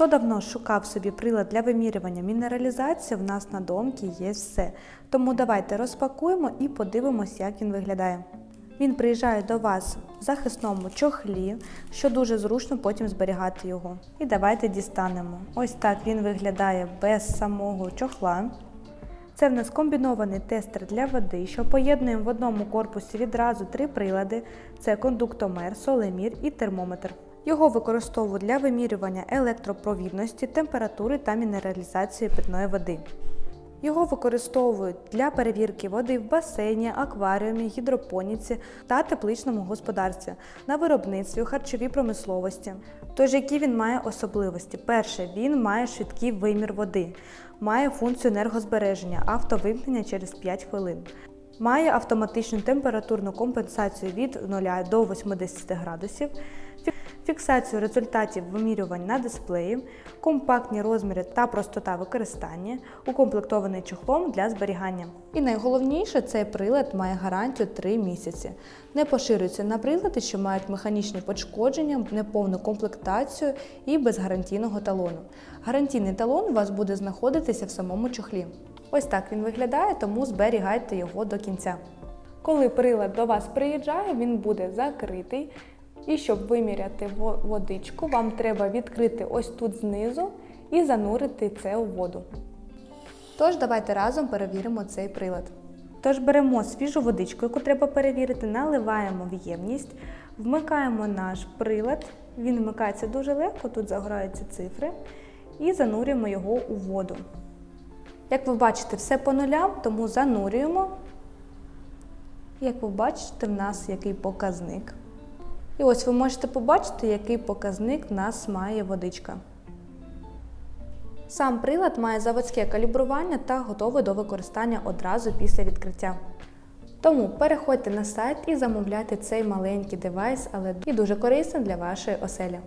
Хто давно шукав собі прилад для вимірювання мінералізації, в нас на домки є все. Тому давайте розпакуємо і подивимось, як він виглядає. Він приїжджає до вас в захисному чохлі, що дуже зручно потім зберігати його. І давайте дістанемо. Ось так він виглядає без самого чохла. Це в нас комбінований тестер для води, що поєднуємо в одному корпусі відразу три прилади: це кондуктомер, солемір і термометр. Його використовують для вимірювання електропровідності, температури та мінералізації питної води. Його використовують для перевірки води в басейні, акваріумі, гідропоніці та тепличному господарстві, на виробництві, у харчовій промисловості. Тож, які він має особливості? Перше, він має швидкий вимір води, має функцію енергозбереження, автовимкнення через 5 хвилин. Має автоматичну температурну компенсацію від 0 до 80 градусів, фіксацію результатів вимірювань на дисплеї, компактні розміри та простота використання, укомплектований чохлом для зберігання. І найголовніше, цей прилад має гарантію 3 місяці. Не поширюється на прилади, що мають механічні пошкодження, неповну комплектацію і без гарантійного талону. Гарантійний талон у вас буде знаходитися в самому чохлі. Ось так він виглядає, тому зберігайте його до кінця. Коли прилад до вас приїжджає, він буде закритий. І щоб виміряти водичку, вам треба відкрити ось тут знизу і занурити це у воду. Тож давайте разом перевіримо цей прилад. Тож беремо свіжу водичку, яку треба перевірити, наливаємо в ємність, вмикаємо наш прилад. Він вмикається дуже легко, тут загораються цифри, і занурюємо його у воду. Як ви бачите, все по нулям, тому занурюємо. Як ви бачите, в нас який показник. І ось ви можете побачити, який показник в нас має водичка. Сам прилад має заводське калібрування та готовий до використання одразу після відкриття. Тому переходьте на сайт і замовляйте цей маленький девайс, але і дуже корисний для вашої оселі.